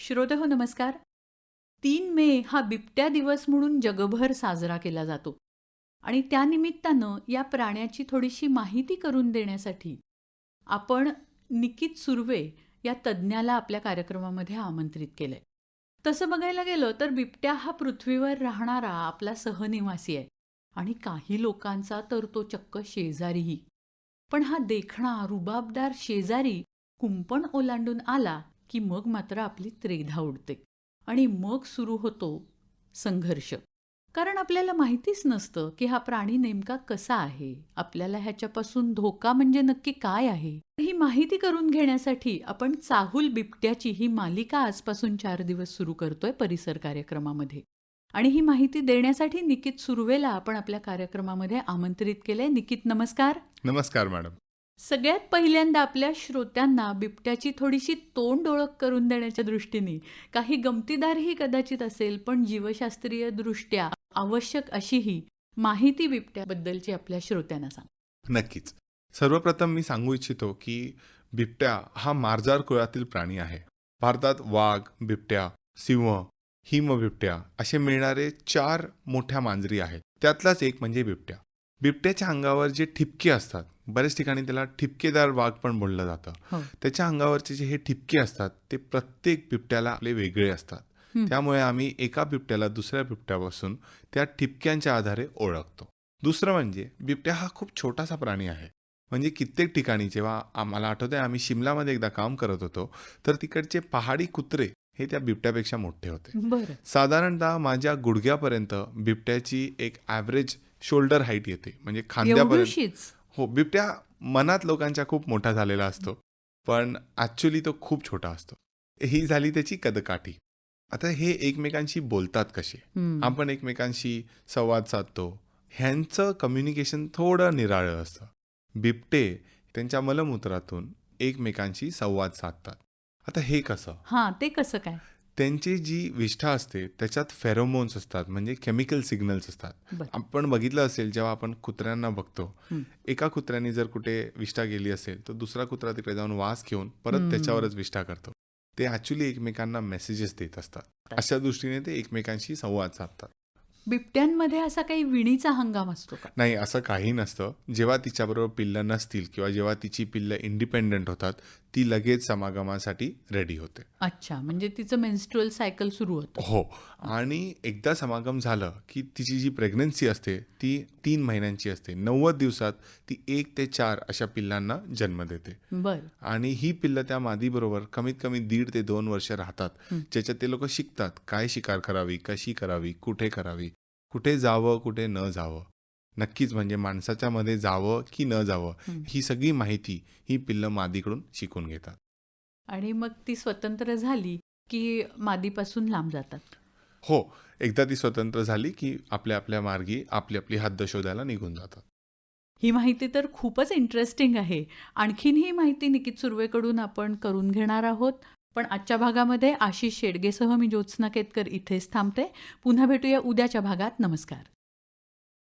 श्रोते हो नमस्कार. तीन मे हा बिबट्या दिवस म्हणून जगभर साजरा केला जातो. आणि त्यानिमित्तानं या प्राण्याची थोडीशी माहिती करून देण्यासाठी आपण निकित सुर्वे या तज्ज्ञाला आपल्या कार्यक्रमामध्ये आमंत्रित केलंय. तसं बघायला गेलं तर बिबट्या हा पृथ्वीवर राहणारा आपला सहनिवासी आहे. आणि काही लोकांचा तर तो चक्क शेजारीही. पण हा देखणा रुबाबदार शेजारी कुंपण ओलांडून आला की मग मात्र आपली त्रेधा उडते आणि मग सुरू होतो संघर्ष. कारण आपल्याला माहितीच नसतं की हा प्राणी नेमका कसा आहे आपल्याला ह्याच्यापासून धोका म्हणजे नक्की काय आहे? ही माहिती करून घेण्यासाठी आपण चाहूल बिबट्याची ही मालिका आजपासून चार दिवस सुरू करतोय परिसर कार्यक्रमामध्ये. आणि ही माहिती देण्यासाठी निकित सुर्वेला आपण आपल्या कार्यक्रमामध्ये आमंत्रित केलंय. निकित नमस्कार. नमस्कार मॅडम. सगळ्यात पहिल्यांदा आपल्या श्रोत्यांना बिबट्याची थोडीशी तोंड ओळख करून देण्याच्या दृष्टीने. काही गमतीदारही कदाचित असेल पण जीवशास्त्रीय दृष्ट्या आवश्यक अशीही माहिती बिबट्याबद्दलची आपल्या श्रोत्यांना सांग. नक्कीच. सर्वप्रथम मी सांगू इच्छितो की बिबट्या हा मार्जार कुळातील प्राणी आहे. भारतात वाघ बिबट्या सिंह हिम बिबट्या असे मिळणारे चार मोठ्या मांजरी आहेत. त्यातलाच एक म्हणजे बिबट्या. बिबट्याच्या अंगावर जे ठिपके असतात बऱ्याच ठिकाणी त्याला ठिपकेदार वाघ पण बोललं जातं. हो. त्याच्या अंगावरचे जे हे ठिपके असतात ते प्रत्येक बिबट्याला आपले वेगळे असतात. त्यामुळे आम्ही एका बिबट्याला दुसऱ्या बिबट्यापासून त्या ठिपक्यांच्या आधारे ओळखतो. दुसरं म्हणजे बिबट्या हा खूप छोटासा प्राणी आहे. म्हणजे कित्येक ठिकाणी जेव्हा आम्हाला आठवतं आहे आम्ही शिमलामध्ये एकदा काम करत होतो तर तिकडचे पहाडी कुत्रे हे त्या बिबट्यापेक्षा मोठे होते. साधारणतः माझ्या गुडघ्यापर्यंत बिबट्याची एक ॲव्हरेज शोल्डर हाईट येते. म्हणजे खांद्यापर्यंत. हो बिबट्या मनात लोकांच्या खूप मोठा झालेला असतो. पण ॲक्च्युली तो खूप छोटा असतो. ही झाली त्याची कदकाठी. आता हे एकमेकांशी बोलतात कसे. आपण एकमेकांशी संवाद साधतो. ह्यांचं कम्युनिकेशन थोडं निराळं असतं. बिबटे त्यांच्या मलमूत्रातून एकमेकांशी संवाद साधतात. आता हे कसं? हा ते कसं काय? त्यांची जी विष्ठा असते त्याच्यात फेरोमोन्स असतात म्हणजे केमिकल सिग्नल्स असतात. आपण बघितलं असेल जेव्हा आपण कुत्र्यांना बघतो. एका कुत्र्याने जर कुठे विष्ठा गेली असेल तर दुसरा कुत्रा तिकडे जाऊन वास घेऊन परत. त्याच्यावरच विष्ठा करतो ते ऍक्च्युली एकमेकांना मेसेजेस देत असतात अशा दृष्टीने ते एकमेकांशी संवाद साधतात बिबट्यांमध्ये असा काही विणीचा हंगाम असतो का? नाही असं काही नसतं. जेव्हा तिच्याबरोबर पिल्लं नसतील किंवा जेव्हा तिची पिल्लं इंडिपेंडंट होतात ती लगेच समागमासाठी रेडी होते. अच्छा म्हणजे तिचं मेन्स्ट्रुअल सायकल सुरू होतं. हो. आणि एकदा समागम झालं की तिची जी प्रेग्नन्सी असते ती तीन महिन्यांची असते. नव्वद दिवसात ती एक ते चार अशा पिल्लांना जन्म देते. बर. आणि ही पिल्लं त्या मादीबरोबर कमीत कमी दीड ते दोन वर्ष राहतात. ज्याच्यात ते लोक शिकतात. काय शिकार करावी कशी करावी कुठे करावी. कुठे जावं कुठे न जावं. नक्कीच म्हणजे माणसाच्या मध्ये जावं की न जावं हं. सगळी माहिती ही पिल्लं मादीकडून शिकून घेतात. आणि मग ती स्वतंत्र झाली की मादीपासून लांब जातात? हो एकदा ती स्वतंत्र झाली की आपल्या आपल्या मार्गी आपली आपली हद्द शोधायला निघून जातात. ही माहिती तर खूपच इंटरेस्टिंग आहे. आणखीन ही माहिती निकित सुर्वेकडून आपण करून घेणार आहोत. पण आजच्या भागामध्ये आशिष शेडगेसह मी ज्योत्स्ना केतकर इथेच थांबते. पुन्हा भेटूया उद्याच्या भागात. नमस्कार.